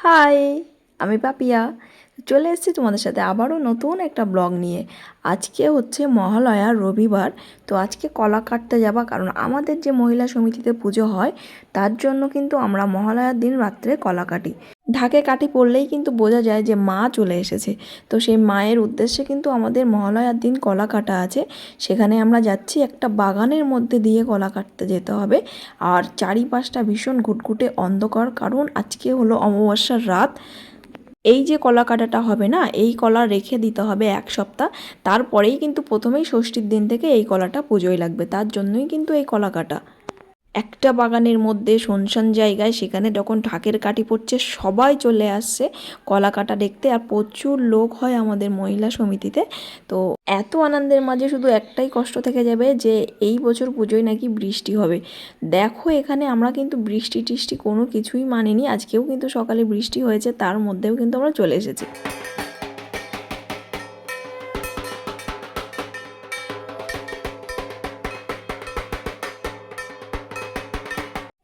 High আমি পাপিয়া চলে এসেছি তোমাদের সাথে আবারও নতুন একটা ব্লগ নিয়ে। আজকে হচ্ছে মহালয়া রবিবার, তো আজকে কলা কাটতে যাবা, কারণ আমাদের যে মহিলা সমিতিতে পুজো হয়, তার জন্য কিন্তু আমরা মহালয়ার দিন রাত্রে কলা কাটি। ঢাকে কাঠি পড়লেই কিন্তু বোঝা যায় যে মা চলে এসেছে। তো সেই মায়ের উদ্দেশ্যে কিন্তু আমাদের মহালয়ার দিন কলা কাটা আছে। সেখানে আমরা যাচ্ছি একটা বাগানের মধ্যে দিয়ে কলা কাটতে যেতে হবে। আর চারিপাশটা ভীষণ ঘুটঘুটে অন্ধকার, কারণ আজকে হলো অমাবস্যার রাত। এই যে কলা কাটাটা হবে না, এই কলা রেখে দিতে হবে এক সপ্তাহ, তারপরেই কিন্তু প্রথমেই ষষ্ঠীর দিন থেকে এই কলাটা পুজোয় লাগবে, তার জন্যই কিন্তু এই কলা কাটা। একটা বাগানের মধ্যে শুনশান জায়গায় সেখানে যখন ঢাকের কাঠি পড়ছে, সবাই চলে আসছে কলা কাটা দেখতে আর প্রচুর লোক হয় আমাদের মহিলা সমিতিতে। তো এত আনন্দের মাঝে শুধু একটাই কষ্ট থেকে যাবে যে এই বছর পুজোয় নাকি বৃষ্টি হবে। দেখো এখানে আমরা কিন্তু বৃষ্টি টিষ্টি কোনো কিছুই মানিনি, আজকেও কিন্তু সকালে বৃষ্টি হয়েছে, তার মধ্যেও কিন্তু আমরা চলে এসেছি।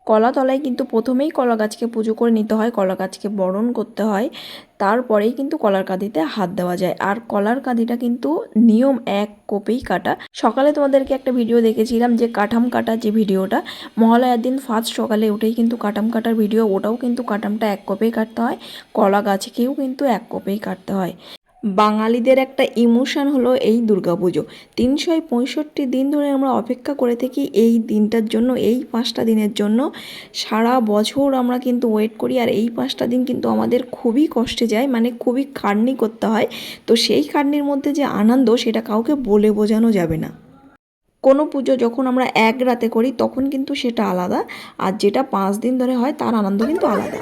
কলা তলায় কিন্তু প্রথমেই কলা গাছকে পুজো করে নিতে হয় কলা গাছকে বরণ করতে হয়। তারপরেই কিন্তু কলার কাঁদিতে হাত দেওয়া যায়। আর কলার কাঁদিটা কিন্তু নিয়ম এক কোপেই কাটা। সকালে তোমাদেরকে একটা ভিডিও দেখেছিলাম যে কাঠাম কাটা যে ভিডিওটা, মহালয়ার দিন ফার্স্ট সকালে উঠেই কিন্তু কাটাম কাটার ভিডিও, ওটাও কিন্তু কাটামটা এক কোপেই কাটতে হয় কলা গাছকেও কিন্তু এক কোপেই কাটতে হয়। বাঙালিদের একটা ইমোশান হলো এই দুর্গাপুজো। তিনশো পঁয়ষট্টি দিন ধরে আমরা অপেক্ষা করে থাকি এই দিনটার জন্য, এই পাঁচটা দিনের জন্য। সারা বছর আমরা কিন্তু ওয়েট করি আর এই পাঁচটা দিন কিন্তু আমাদের খুবই কষ্টে যায় মানে খুবই খাটনি করতে হয়। তো সেই খাটনির মধ্যে যে আনন্দ, সেটা কাউকে বলে বোঝানো যাবে না। কোনো পুজো যখন আমরা এক রাতে করি তখন কিন্তু সেটা আলাদা। আর যেটা পাঁচ দিন ধরে হয় তার আনন্দ কিন্তু আলাদা।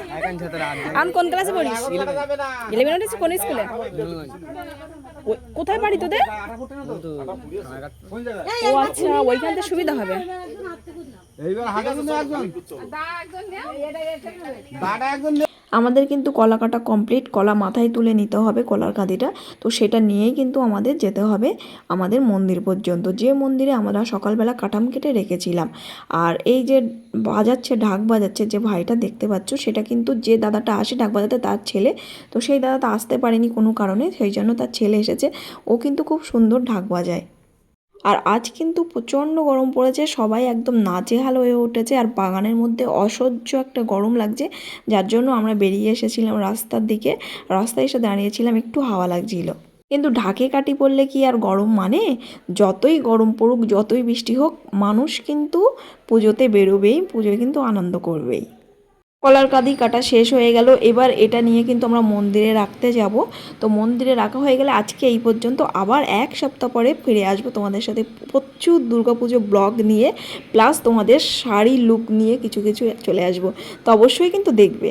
আম কোন ক্লাসে পড়িস? ইলেভেন কোন স্কুলে কোথায় বাড়ি তোদের? ও আচ্ছা ওইখান সুবিধা হবে। এইবার হাতে কিন্তু একজন। দাদা একজন আমাদের কিন্তু কলা কাটা কমপ্লিট কলা মাথায় তুলে নিতে হবে কলার কাঁদিটা। তো সেটা নিয়েই কিন্তু আমাদের যেতে হবে আমাদের মন্দির পর্যন্ত। যে মন্দিরে আমরা সকালবেলা কাঠাম কেটে রেখেছিলাম, আর এই যে বাজাচ্ছে, ঢাক বাজাচ্ছে, যে ভাইটা দেখতে পাচ্ছ, সেটা কিন্তু যে দাদাটা আসে ঢাক বাজাতে তার ছেলে। তো সেই দাদাটা আসতে পারেনি কোনো কারণে, সেই জন্য তার ছেলে এসেছে। ও কিন্তু খুব সুন্দর ঢাক বাজায়। আর আজ কিন্তু প্রচণ্ড গরম পড়েছে, সবাই একদম নাজেহাল হয়ে উঠেছে আর বাগানের মধ্যে অসহ্য একটা গরম লাগছে, যার জন্য আমরা বেরিয়ে এসেছিলাম রাস্তার দিকে, রাস্তায় এসে দাঁড়িয়েছিলাম, একটু হাওয়া লাগছিল। কিন্তু ঢাকে কাটি পড়লে কি আর গরম মানে? যতই গরম পড়ুক, যতই বৃষ্টি হোক, মানুষ কিন্তু পুজোতে বেরোবেই, পুজোয় কিন্তু আনন্দ করবেই। কলার কাঁদি কাটা শেষ হয়ে গেল। এবার এটা নিয়ে কিন্তু আমরা মন্দিরে রাখতে যাব। তো মন্দিরে রাখা হয়ে গেলে আজকে এই পর্যন্ত। আবার এক সপ্তাহ পরে ফিরে আসব তোমাদের সাথে। প্রচুর দুর্গাপুজো ব্লগ নিয়ে, প্লাস তোমাদের শাড়ি লুক নিয়ে কিছু কিছু চলে আসব। তো অবশ্যই কিন্তু দেখবে।